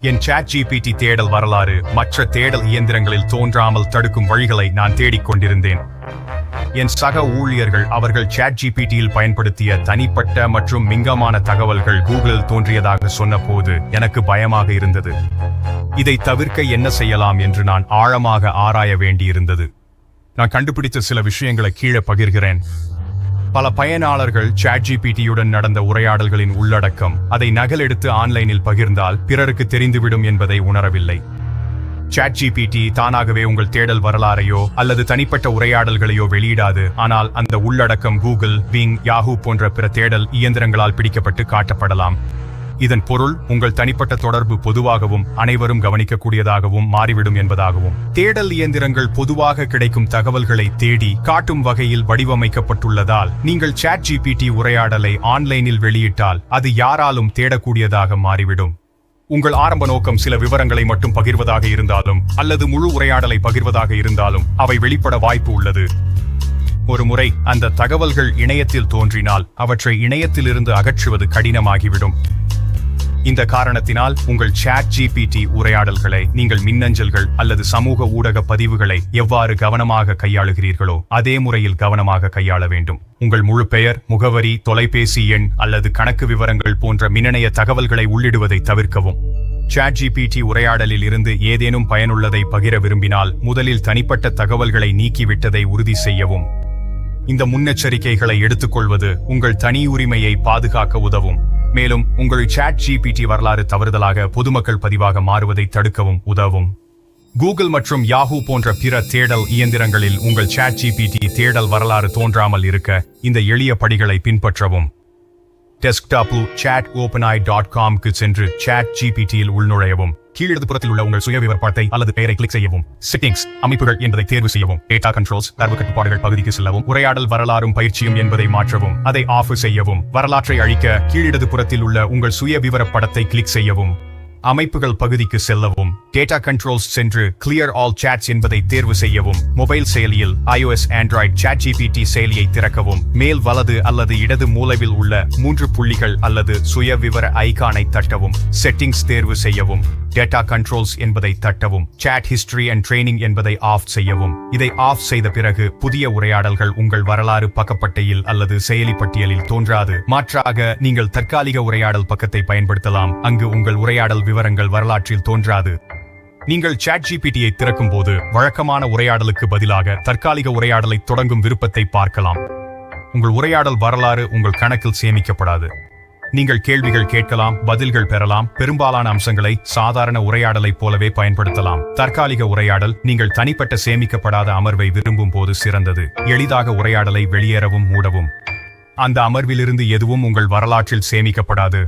என் chat GPT தேடல் வரலாறு மற்ற தேடல் இயந்திரங்களில் தோன்றாமல் தடுக்கும் வழிகளை நான் தேடிக்கொண்டிருந்தேன் என் சக ஊழியர்கள் அவர்கள் சாட் ஜிபிடியில் பயன்படுத்திய தனிப்பட்ட மற்றும் மிங்கமான தகவல்கள் கூகுளில் தோன்றியதாக சொன்னபோது எனக்கு பயமாக இருந்தது. இதை தவிர்க்க என்ன செய்யலாம் என்று நான் ஆழமாக ஆராய வேண்டியிருந்தது. நான் கண்டுபிடித்த சில விஷயங்களை கீழே பகிர்கிறேன். பல பயனாளர்கள் சாட் ஜிபிடியுடன் நடந்த உரையாடல்களின் உள்ளடக்கம் அதை நகலெடுத்து ஆன்லைனில் பகிர்ந்தால் பிறருக்கு தெரிந்துவிடும் என்பதை உணரவில்லை. சாட் ஜிபிடி தானாகவே உங்கள் தேடல் வரலாறையோ அல்லது தனிப்பட்ட உரையாடல்களையோ வெளியிடாது ஆனால் அந்த உள்ளடக்கம் கூகுள் விங் யாஹூ போன்ற பிற தேடல் இயந்திரங்களால் பிடிக்கப்பட்டு காட்டப்படலாம். இதன் பொருள் உங்கள் தனிப்பட்ட தொடர்பு பொதுவாகவும் அனைவரும் கவனிக்கக்கூடியதாகவும் மாறிவிடும் என்பதாகவும். தேடல் இயந்திரங்கள் பொதுவாக கிடைக்கும் தகவல்களை தேடி காட்டும் வகையில் வடிவமைக்கப்பட்டுள்ளதால் நீங்கள் சாட் ஜிபிடி உரையாடலை ஆன்லைனில் வெளியிட்டால் அது யாராலும் தேடக்கூடியதாக மாறிவிடும். உங்கள் ஆரம்ப நோக்கம் சில விவரங்களை மட்டும் பகிர்வதாக இருந்தாலும் அல்லது முழு உரையாடலை பகிர்வதாக இருந்தாலும் அவை வெளிப்பட வாய்ப்பு உள்ளது. ஒரு முறை அந்த தகவல்கள் இணையத்தில் தோன்றினால் அவற்றை இணையத்திலிருந்து அகற்றுவது கடினமாகிவிடும். இந்த காரணத்தினால் உங்கள் சாட் ஜிபிடி உரையாடல்களை நீங்கள் மின்னஞ்சல்கள் அல்லது சமூக ஊடக பதிவுகளை எவ்வாறு கவனமாக கையாளுகிறீர்களோ அதே முறையில் கவனமாக கையாள வேண்டும். உங்கள் முழு பெயர் முகவரி தொலைபேசி எண் அல்லது கணக்கு விவரங்கள் போன்ற மின்னணைய தகவல்களை உள்ளிடுவதை தவிர்க்கவும். சாட் ஜிபிடி உரையாடலில் இருந்து ஏதேனும் பயனுள்ளதை பகிர விரும்பினால் முதலில் தனிப்பட்ட தகவல்களை நீக்கிவிட்டதை உறுதி செய்யவும். இந்த முன்னெச்சரிக்கைகளை எடுத்துக்கொள்வது உங்கள் தனி உரிமையை பாதுகாக்க உதவும். மேலும் உங்கள் சாட் ஜிபிடி வரலாறு தவறுதலாக பொதுமக்கள் பதிவாக மாறுவதை தடுக்கவும் உதவும். கூகுள் மற்றும் யாஹூ போன்ற பிற தேடல் இயந்திரங்களில் உங்கள் சாட் ஜிபிடி தேடல் வரலாறு தோன்றாமல் இருக்க இந்த எளிய படிகளை பின்பற்றவும். டெஸ்க்டாப்பு சாட் ஓபனாய் டாட் காம்க்கு சென்று சாட் ஜிபிடியில் உள்நுழையவும். கீழிடது புறத்தில் உள்ள உங்கள் சுய விவரப்படத்தை அல்லது பெயரை கிளிக் செய்யவும். செட்டிங்ஸ் அமைப்புகள் என்பதை தேர்வு செய்யவும். டேட்டா கண்ட்ரோல்ஸ் தரவு கட்டுப்பாடுகள் பகுதிக்கு செல்லவும். உரையாடல் வரலாறும் பயிற்சியும் என்பதை மாற்றவும். அதை ஆஃப் செய்யவும். வரலாற்றை அழிக்க கீழிடது புறத்தில் உள்ள உங்கள் சுய விவரப்படத்தை கிளிக் செய்யவும். அமைப்புகள் பகுதிக்கு செல்லவும் டேட்டா கண்ட்ரோல்ஸ் சென்று கிளியர் ஆல் சாட்ஸ் என்பதை தேர்வு செய்யவும் மொபைல் செயலியில் ஐஓஎஸ் ஆண்ட்ராய்ட் சாட் ஜிபிடி செயலியை திறக்கவும் மேல் வலது அல்லது இடது மூலவில் உள்ள மூன்று புள்ளிகள் அல்லது சுய விவர ஐகானை தட்டவும் செட்டிங்ஸ் தேர்வு செய்யவும் டேட்டா கண்ட்ரோல்ஸ் என்பதை தட்டவும் சாட் ஹிஸ்டரி அண்ட் ட்ரைனிங் என்பதை ஆஃப் செய்யவும். இதை ஆஃப் செய்த பிறகு புதிய உரையாடல்கள் உங்கள் வரலாறு பக்கப்பட்டையில் அல்லது செயலி பட்டியலில் தோன்றாது. மாற்றாக நீங்கள் தற்காலிக உரையாடல் பக்கத்தை பயன்படுத்தலாம். அங்கு உங்கள் உரையாடல் விவரங்கள் வரலாற்றில் தோன்றாது. நீங்கள் சாட் ஜிபிடியை திறக்கும் போது வழக்கமான உரையாடலுக்கு பதிலாக தற்காலிக உரையாடலை தொடங்கும் விருப்பத்தை பார்க்கலாம். உங்கள் உரையாடல் வரலாறு உங்கள் கணக்கில் சேமிக்கப்படாது. நீங்கள் கேள்விகள் கேட்கலாம் பதில்கள் பெறலாம் பெரும்பாலான அம்சங்களை சாதாரண உரையாடலைப் போலவே பயன்படுத்தலாம். தற்காலிக உரையாடல் நீங்கள் தனிப்பட்ட சேமிக்கப்படாத அமர்வை விரும்பும் போது சிறந்தது. எளிதாக உரையாடலை வெளியேறவும் மூடவும். அந்த அமர்விலிருந்து எதுவும் உங்கள் வரலாற்றில் சேமிக்கப்படாது.